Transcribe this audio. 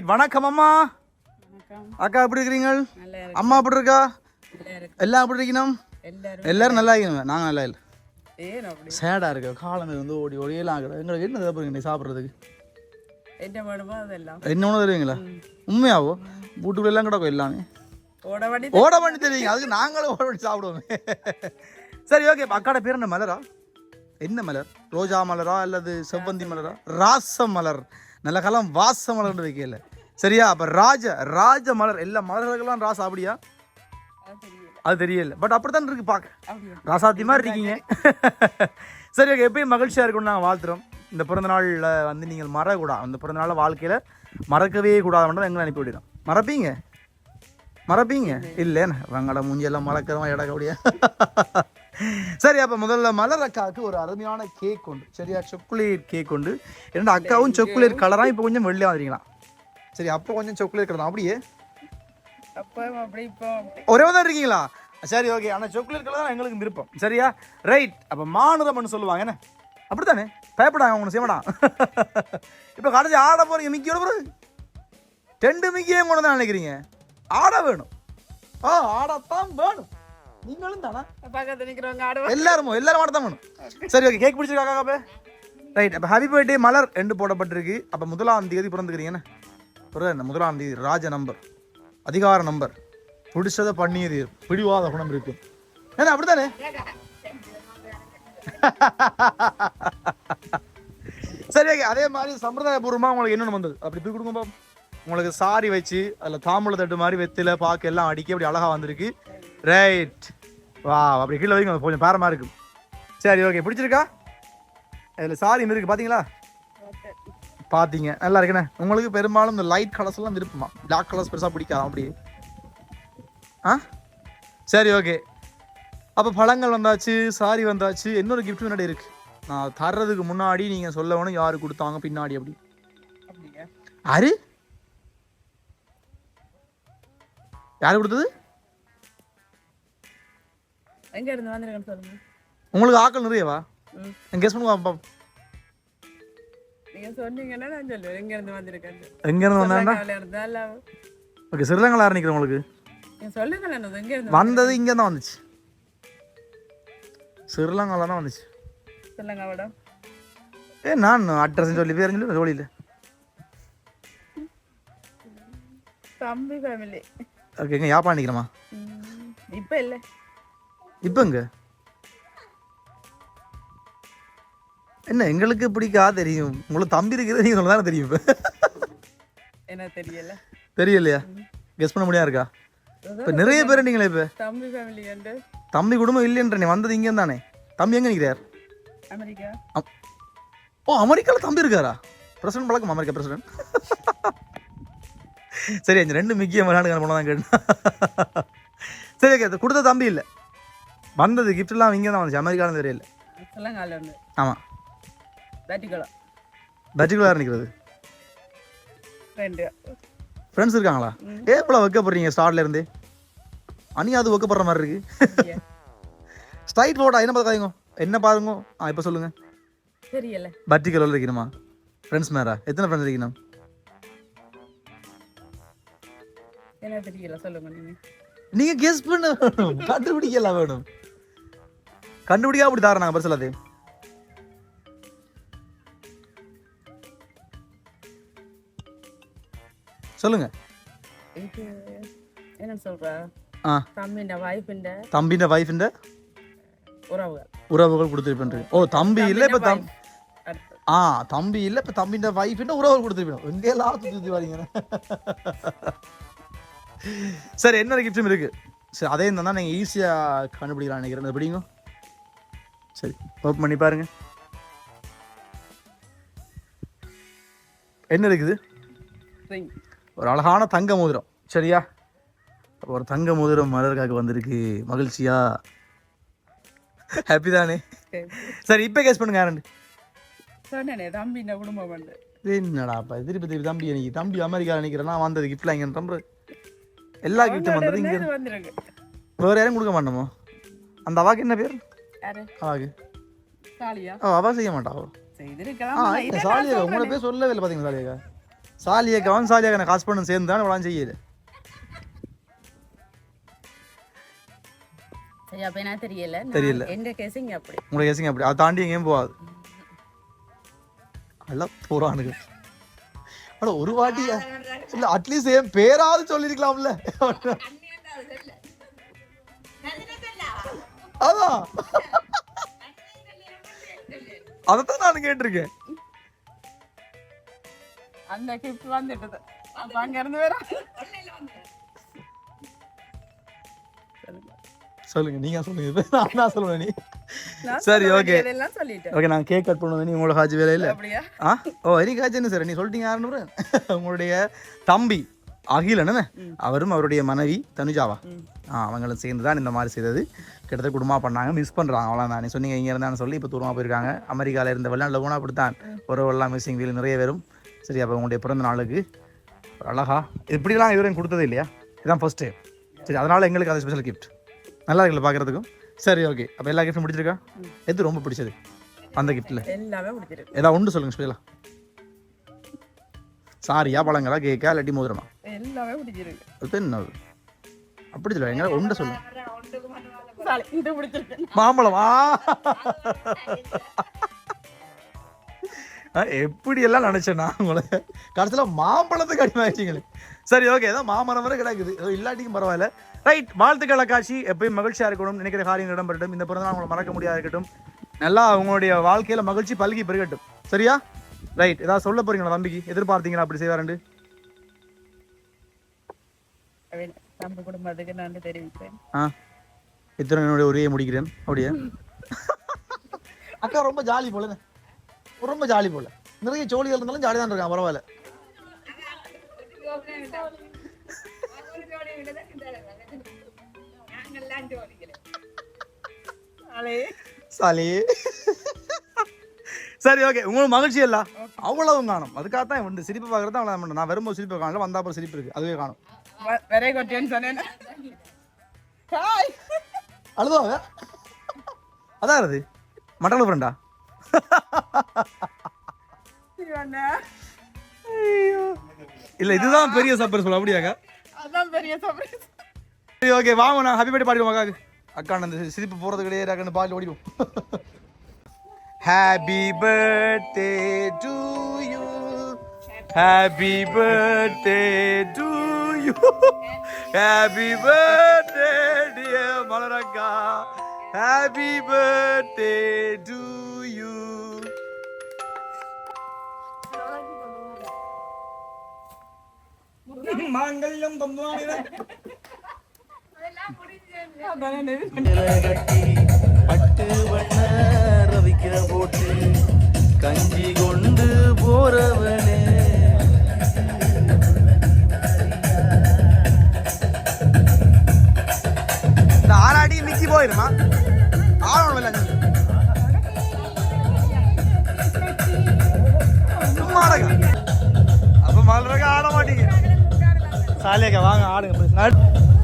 Right வணக்கம் அம்மா. அக்கா எப்படி இருக்கிறீங்க அம்மா எப்படி இருக்கா? எல்லாம் எப்படி இருக்கணும்? எல்லாரும் நல்லா இருக்கணும் நாங்கள் நல்லா இல்லை. சேடாக இருக்கு. காலம் வந்து ஓடி ஓடியெல்லாம் ஆகுது எங்களுக்கு என்ன தேவைப்படுங்க நீ சாப்பிட்றதுக்கு. என்ன வேணுமோ அதெல்லாம். என்ன ஒன்று தருவீங்களா? உண்மையாவோ? வீட்டுக்குள்ள எல்லாம் கிடக்கும் எல்லாமே. ஓட வண்டி ஓட பண்ணி தருவீங்க. அதுக்கு நாங்களும் ஓட பண்ணி சாப்பிடுவோமே. சரி ஓகே அக்காட பேர் என்ன? மலரா? என்ன மலர்? ரோஜா மலரா அல்லது செவ்வந்தி மலரா? ராச மலர். நல்ல காலம் வாச மலர்னு வைக்கல. சரியா? அப்ப ராஜ ராஜ மலர் எல்லா மலர்களுக்கெல்லாம் ராசா அப்படியா? அது தெரியல. பட் அப்படித்தான் இருக்கு பார்க்க அப்படியா? ராசாத்தி மாதிரி இருக்கீங்க. சரி ஓகே எப்பயும் மகிழ்ச்சியாக இருக்கும்னு நாங்கள் வாழ்த்துறோம். இந்த பிறந்த நாளில் வந்து நீங்கள் மறக்கூடாது அந்த பிறந்த நாளில் வாழ்க்கையில் மறக்கவே கூடாதுன்றதை எங்களை அனுப்பி விடுறோம். மறப்பீங்க? மறப்பீங்க? இல்லைன்னு வெங்கட மூஞ்சியெல்லாம் மறக்கிறவா இடக்கடியா சரி அப்போ முதல்ல மலர் அக்காவுக்கு ஒரு அருமையான கேக் உண்டு. சரியா? சாக்லேட் கேக் உண்டு. இரண்டு அக்காவும் சாக்லேட் கலராக இப்போ கொஞ்சம் வெளியே வந்துருக்கலாம் சரி அப்போ கொஞ்சம் சாக்லேட் கலர் அப்படியே? ஒரே தான் இருக்கீங்களா? சரி ஓகே ஆனால் சாக்லேட் கலர் தான் எங்களுக்கு விருப்பம். சரியா? ரைட் அப்போ மானுரம்னு சொல்லுவாங்க என்ன? அப்படித்தானே? பயப்படாங்க உங்களை செய்யடா இப்போ கடைசி ஆட போறீங்க மிக்கி எவ்வளோ ரெண்டு மிக்கியே கொண்டு தான் நினைக்கிறீங்க. ஆட வேணும். ஆ ஆடத்தான் வேணும். நீங்களும் தானே? பக்கத்துல நிக்கிறவங்க ஆடுவா. எல்லாருமோ? எல்லாரும் ஆடத்தான் வேணும். சரி ஓகே கேக் பிடிச்சிருக்கா காப்பே ரைட் அப்போ ஹாப்பி பர்த்டே மலர் ரெண்டு போடப்பட்டிருக்கு. அப்போ முதலாம் தேதி பிறந்துக்கிறீங்க புரியுதா என்ன முதலாம் தேதி ராஜ நம்பர். அதிகார நம்பர். பிடிச்சதை பண்ணியது. பிடிவாத குணம் இருக்கு. ஏன்னா அப்படித்தானே? சரி ஓகே அதே மாதிரி சம்பிரதாயபூர்வமாக உங்களுக்கு என்னென்ன வந்தது? அப்படி போய் கொடுங்க. உங்களுக்கு சாரி வச்சு அதில் தாம்பூல தட்டு மாதிரி வெத்தில பாக்கு எல்லாம் அடிக்க அப்படி அழகா வந்திருக்கு. ரைட் வா அப்படி கீழே வைங்க கொஞ்சம் பாரமா இருக்கு. சரி ஓகே பிடிச்சிருக்கா? இதில் சாரி இருக்கு பார்த்தீங்களா பார்த்தீங்க நல்லா இருக்குண்ணே. உங்களுக்கு பெரும்பாலும் இந்த லைட் கலர்ஸ் எல்லாம் விருப்பமா? பிளாக் கலர்ஸ் பெருசாக பிடிக்காது அப்படி? ஆ? சரி ஓகே அப்போ பழங்கள் வந்தாச்சு சாரி வந்தாச்சு இன்னொரு gift முன்னாடி இருக்கு. நான் தர்றதுக்கு முன்னாடி நீங்கள் சொல்லணும் யாரு கொடுத்தாங்க பின்னாடி அப்படி? யாரு? யாரு கொடுத்தது? எங்க இருந்து வந்திருக்கேன்னு சொல்லுங்க. உங்களுக்கு ஆக்கள் நிறையவா? கெஸ் பண்ணுவா பாப்போம். நீங்க சொன்னீங்கன்னா நான் சொல்லுவேன் எங்க இருந்து வந்திருக்கேன்னு எங்க இருந்து வந்தாண்டா இல்ல. ஓகே சிறிலங்கா ஆரம்பிக்கிறேன் உங்களுக்கு? சொல்லுங்களேன் என்னது, எங்க இருந்து வந்தது இங்கே தான் வந்துச்சு. சிறிலங்கால தான் வந்துச்சு. ஸ்ரீலங்காவோட ஏ நான் அட்ரஸ் சொல்லி பேர் சொல்லி ஜோலியில் தம்பி ஃபேமிலி ஓகே எங்க யாப்பா நிற்கிறமா? இப்ப இல்ல. இப்போ எங்க என்ன எங்களுக்கு பிடிக்கா தெரியும். உங்களுக்கு தம்பி இருக்கிறது நீங்கள் தானே தெரியும் இப்போ? என்ன தெரியல. தெரியலையா? கெஸ் பண்ண முடியா இருக்கா? இப்போ நிறைய பேர் நீங்களே இப்போ. தம்பி ஃபேமிலி தம்பி குடும்பம் இல்லைன்ற நீ வந்தது இங்கே தானே? தம்பி எங்கே நிற்கிறார் அமெரிக்கா. ஓ அமெரிக்காவில் தம்பி இருக்காரா? பிரசிடன்ட் பழக்கம் அமெரிக்கா பிரசிடன்ட் சரி அந்த ரெண்டு முக்கிய விளையாடுங்க போனால் தான் கேட்டேன். சரி ஓகே கொடுத்த தம்பி இல்லை. வந்தது கிஃப்ட்லாம் இங்கே தான் வந்துச்சு. அமெரிக்காவில் தெரியல ஆமாம் பர்டிகுலராக நிற்கிறது ரெண்டு. ஃப்ரெண்ட்ஸ் இருக்காங்களா? ஏப்பல வைக்கப்படுறீங்க ஸ்டார்ட்ல இருந்து? அனி அது வைக்கப்படுற மாதிரி இருக்கு. ஸ்ட்ரைட் போட்டா என்ன பார்க்காதீங்க என்ன பாருங்க? ஆ இப்போ சொல்லுங்க. தெரியல. பர்டிகுலர் இருக்கணுமா ஃப்ரெண்ட்ஸ் மேரா? எத்தனை ஃப்ரெண்ட்ஸ் இருக்கணும் என்ன தெரியல சொல்லுங்க நீங்க. நீங்க கெஸ் பண்ண. கண்டுபிடிக்கலாம் வேணும். கண்டுபிடிக்கா அப்படி தார நாங்க பரிசல் அது சொல்லுங்க என்ன சொல்ற? ஆ. தம்பின்ற வைஃபின்ற தம்பின்ற வைஃபின்ற உறவுகள். உறவுகள் கொடுத்துருப்பேன் ஓ தம்பி இல்ல இப்ப தம் ஆ தம்பி இல்ல இப்ப தம்பின்ற வைஃபின்ற உறவுகள் கொடுத்துருப்பேன். எங்கெல்லாம் சுத்தி வரீங்க? சரி இன்னொரு கிஃப்டும் இருக்கு. சரி அதே இருந்தா நீங்க ஈஸியா கண்டுபிடிக்கலாம் நினைக்கிறேன். அது சரி ஓப்பன் பண்ணி பாருங்க. என்ன இருக்குது. ஒரு அழகான தங்க மோதிரம் சரியா? ஒரு தங்க மோதிரம் மலருக்காக வந்திருக்கு. மகிழ்ச்சியா? ஹாப்பி தானே? சரி. இப்போ கேஸ் பண்ணுங்க யாருண்டு சொன்னேனே தம்பின்ற குடும்பம் வந்து என்னடாப்பா திருப்பி திருப்பி தம்பி எனக்கு தம்பி அமெரிக்கா நினைக்கிறேன் நான் வந்தது கிஃப்ட்லாம் இங்கே நம்புற. எல்லா கிஃப்ட்டும் வந்தது இங்கே வேற யாரும் கொடுக்க மாட்டோமோ? அந்த அவாக்கு என்ன பேர்? சாலியா ஓ அவா செய்ய மாட்டா அவ. செய்திருக்கலாம் நான் சாலியா. உங்களோட பேர் சொல்லவே இல்லை பார்த்தீங்களா சாலியாக்கா சாலியக்காவும் சாலியாக காசு பண்ண சேர்ந்து தான் இவ்வளோ செய்யல தெரியல நான் தெரியல. கேசிங் அப்படி உங்களை கேசிங்க அப்படி அதை தாண்டி எங்கேயும் போகாது அல்ல போறானுங்க அட ஒரு வாட்டி இல்ல அட்லீஸ்ட் என் பேராவது சொல்லிருக்கலாம்ல அதான். அதைத்தான் நான் கேட்டிருக்கேன். அந்த கிஃப்ட் வந்துட்டது. அப்ப அங்க இருந்து வேற. சொல்லுங்க நீங்க சொல்லுங்க. நான் சொல்லுவேன் நீ. சரி ஓகே ஓகே நான் கேக் கட் பண்ணுவேன் நீ உங்களோட காட்சி வேலை இல்லை அப்படியா? ஆ? ஓ எனக்கு காட்சி என்ன சார் நீ சொல்லிட்டீங்க யாருன்னு உங்களுடைய தம்பி. அகிலன் என்ன அவரும் அவருடைய மனைவி தனுஜாவா. ஆ அவங்களும் சேர்ந்து தான் இந்த மாதிரி செய்தது. கிட்டத்தட்ட குடும்பமாக பண்ணாங்க மிஸ் பண்ணுறாங்க அவ்வளோ தான் நீ சொன்னீங்க இங்கே இருந்தான்னு சொல்லி இப்போ தூரமாக போயிருக்காங்க. அமெரிக்காவில் இருந்த வெளிநாட்டில் போனால் அப்படித்தான். உறவெல்லாம் மிஸ்ஸிங் வீல் நிறைய வரும் சரி அப்போ உங்களுடைய பிறந்த நாளுக்கு அழகா இப்படிலாம் இதுவரையும் கொடுத்தது இல்லையா? இதுதான் ஃபர்ஸ்ட் டைம் சரி அதனால் எங்களுக்கு அது ஸ்பெஷல் கிஃப்ட் நல்லா இருக்குல்ல பார்க்குறதுக்கும் சரி ஓகே அப்போ எல்லா கிஃப்ட்டும் பிடிச்சிருக்கா எது ரொம்ப பிடிச்சது? அந்த கிஃப்ட்டில் எல்லாமே பிடிச்சிருக்கு ஏதாவது ஒன்று சொல்லுங்க ஸ்பெஷலாக சாரியா பழங்களா கேக்கா இல்லாட்டி மோதிரமா? எல்லாமே பிடிச்சிருக்கு. அது என்ன? அப்படி சொல்ல எங்களை ஒன்று சொல்லுங்க சாரி, இது பிடிச்சிருக்கு. மாம்பழமா எப்படி எல்லாம் நினைச்சேன் நான் உங்களை? கடைசியில் மாம்பழத்துக்கு அடிமாயிட்டீங்களே சரி ஓகே ஏதோ மாமரம் வரை கிடக்குது. ஏதோ இல்லாட்டிக்கும் பரவாயில்ல. ரைட் வாழ்த்துக்கள் காட்சி எப்பயும் மகிழ்ச்சியா இருக்கணும். நினைக்கிற காரியங்கள் இடம்பெறட்டும். இந்த பிறந்த நாள் உங்களை மறக்க முடியாது இருக்கட்டும். நல்லா உங்களுடைய வாழ்க்கையில மகிழ்ச்சி பல்கி பெருகட்டும். சரியா? ரைட் ஏதாவது சொல்ல போறீங்களா தம்பிக்கு? எதிர்பார்த்தீங்களா அப்படி செய்வாருண்டு நம்ம குடும்பத்துக்கு நான் தெரிவிப்பேன். ஆ. இத்தனை என்னுடைய உரையை முடிக்கிறேன். அப்படியா? அக்கா ரொம்ப ஜாலி போல ரொம்ப ஜாலி போல. நிறைய ஜோலிகள் இருந்தாலும் ஜாலி தான் இருக்கான் பரவாயில்ல. சரி ஓகே உங்களுக்கு மகிழ்ச்சி இல்ல? அவ்வளவு காணும். அதுக்காக தான் சிரிப்பு பார்க்கறது அவ்வளோ தான் நான் வரும்போது சிரிப்பு காணல வந்தா அப்புறம் சிரிப்பு இருக்கு அதுவே காணும். வெரை கொட்டியன்னு சொன்னேன். ஹாய் அழுதாவ அதான் அது மட்டல் ஃப்ரெண்டா இல்ல இதுதான் பெரிய சப்பர் சொல்ல அப்படியாக்கா அதான் பெரிய சர்ப்ரைஸ் சரி ஓகே வாங்க நான் ஹாப்பி பர்த்டே பாடிடுவோம் அக்காக்கு அக்கா அந்த சிரிப்பு போறது கிடையாது அக்கா பாடி ஓடிடுவோம். Happy birthday to you happy birthday to you happy birthday dear மலரக்கா happy birthday to you மாங்கல்யம் தந்துவானே ஆடுங்க வாங்க ஆடுங்க